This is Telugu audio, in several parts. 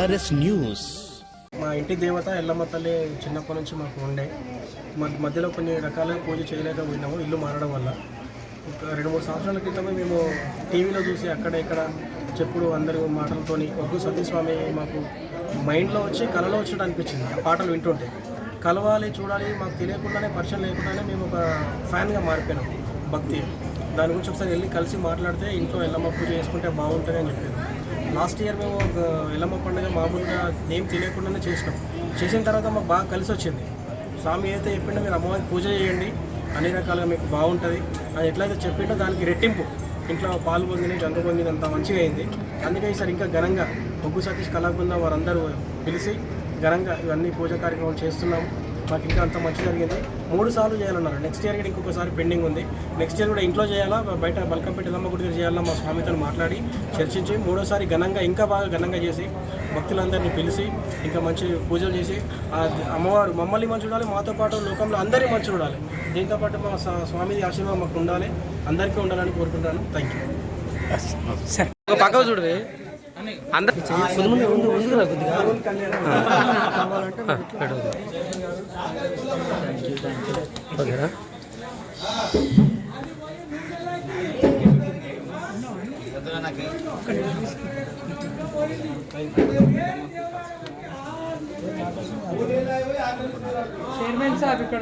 VRS news. మా ఇంటి దేవత ఎల్లమ్మ తల్లి చిన్నప్పటి నుంచి మాకు ఉండే. మధ్యలో కొన్ని రకాలుగా పూజ చేయలేకపోయినాము ఇల్లు మారడం వల్ల. ఒక రెండు మూడు సంవత్సరాల క్రితమే మేము టీవీలో చూసి అక్కడ ఇక్కడ చెప్పుడు అందరూ మాటలతోని ఒగ్గు సతీస్వామి మాకు మైండ్లో వచ్చి కళలో వచ్చినట్టు అనిపించింది. ఆ పాటలు వింటుంటే. కలవాలి చూడాలి మాకు తెలియకుండానే పరిచయం లేకుండానే మేము ఒక ఫ్యాన్గా మారిపోయినాం భక్తి. దాని గురించి ఒకసారి వెళ్ళి కలిసి మాట్లాడితే ఇంట్లో ఎల్లమ్మ పూజ చేసుకుంటే బాగుంటుంది అని చెప్పారు. లాస్ట్ ఇయర్ మేము ఒక ఎల్లమ్మ పండుగ మామూలుగా ఏం తెలియకుండానే చేసినాం. చేసిన తర్వాత మాకు బాగా కలిసి వచ్చింది. స్వామి ఏదైతే చెప్పిండో మీరు అమ్మవారికి పూజ చేయండి. అన్ని రకాలుగా మీకు బాగుంటుంది. అది ఎట్లయితే చెప్పిండో దానికి రెట్టింపు. ఇంట్లో పాలు పొందిన జంగ పొందింది అంత మంచిగా అయింది. అందుకే ఈసారి ఇంకా ఘనంగా బొగ్గు సతీష్ కళాబృందం వారందరూ పిలిచి ఘనంగా ఇవన్నీ పూజ కార్యక్రమాలు చేస్తున్నాము. మాకు ఇంకా అంత మంచి జరిగింది. మూడు సార్లు చేయాలన్నారు. నెక్స్ట్ ఇయర్ కూడా ఇంకొకసారి పెండింగ్ ఉంది. నెక్స్ట్ ఇయర్ కూడా ఇంట్లో చేయాలా? బయట బల్కంపేట ఎల్లమ్మ గుడి దగ్గర చేయాలా? మా స్వామితో మాట్లాడి చర్చించి మూడోసారి ఘనంగా ఇంకా బాగా ఘనంగా చేసి భక్తులందరినీ పిలిచి ఇంకా మంచి పూజలు చేసి అమ్మవారు మమ్మల్ని మంచి చూడాలి మాతో పాటు లోకంలో అందరినీ మంచి చూడాలి. దీంతో పాటు మా స్వా- స్వామి ఆశీర్వాదం మాకు ఉండాలి. అందరికీ ఉండాలని కోరుకుంటాను థ్యాంక్ యూ పక్కకు చూడవే అందరు ఓకేనా చైర్మన్ సార్ ఇక్కడ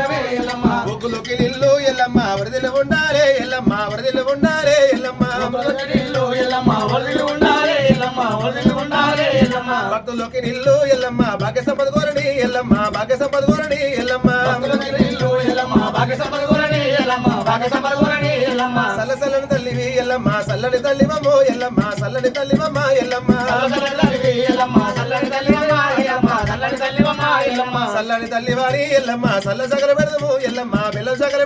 భక్తులోకి నిల్లు ఎల్లమ్మ. భాగ్య సంపద కోరని ఎల్లమ్మ. భాగ్య సంపద కోరని ఎల్లమ్మ. సల్ల సల్లని తల్లివి ఎల్లమ్మ. సల్లని తల్లివమ్మో ఎల్లమ్మ. సల్లని తల్లివమ్మ ఎల్లమ్మ. సల్లని తల్లివారి ఎల్లమ్మ. సల్ల సగర పెడదము ఎల్లమ్మ. బెల్లం సగర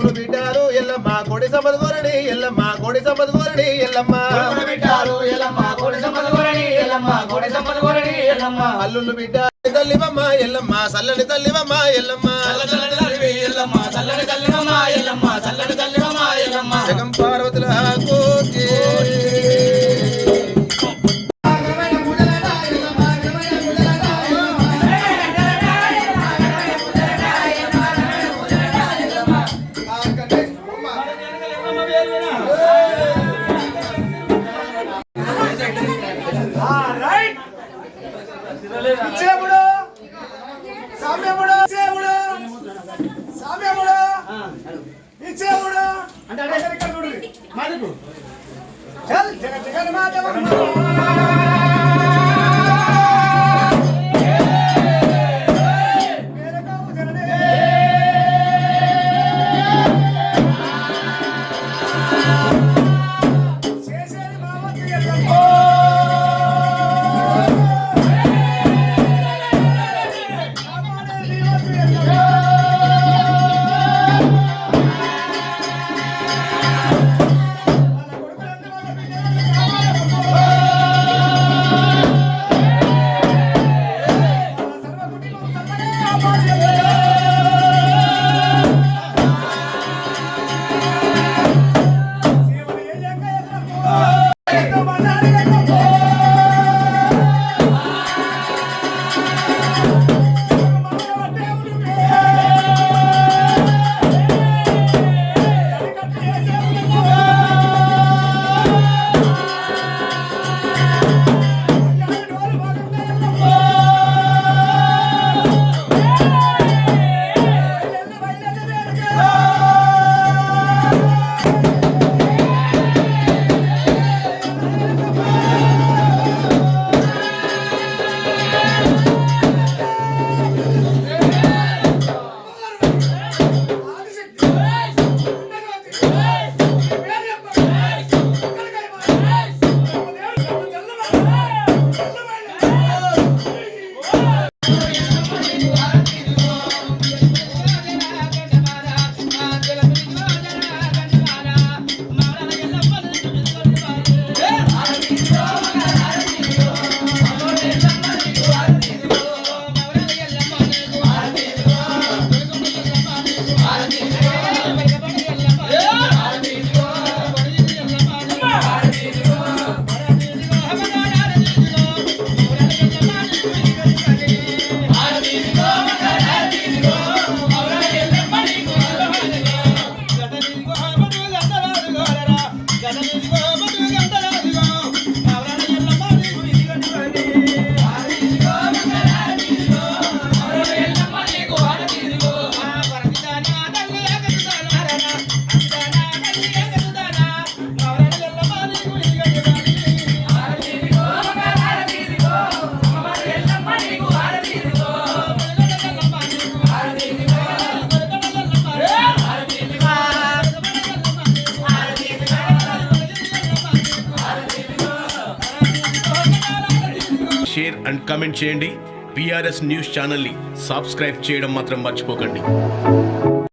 కొడుకులు బిడ్డాలు ఎల్లమ్మ కోడి సంపద కోరని ఎల్లమ్మ కోడి సంపద కోరని ఎల్లమ్మ. అల్లుళ్ళు బిడ్డ తల్లివమ్మ ఎల్లమ్మ సల్లని తల్లివమ్మ ఎల్లమ్మ. ఇచ్చేముడు సామ్యముడు ఇచ్చేముడు సామ్యముడు ఇచ్చేముడు అంటే అడే ఇక్కడ చూడు మాదికు చల్ జగ జగన్ చేసేది అండ్ కమెంట్ చేయండి. పిఆర్ఎస్ న్యూస్ ఛానల్ని సబ్స్క్రైబ్ చేయడం మాత్రం మర్చిపోకండి.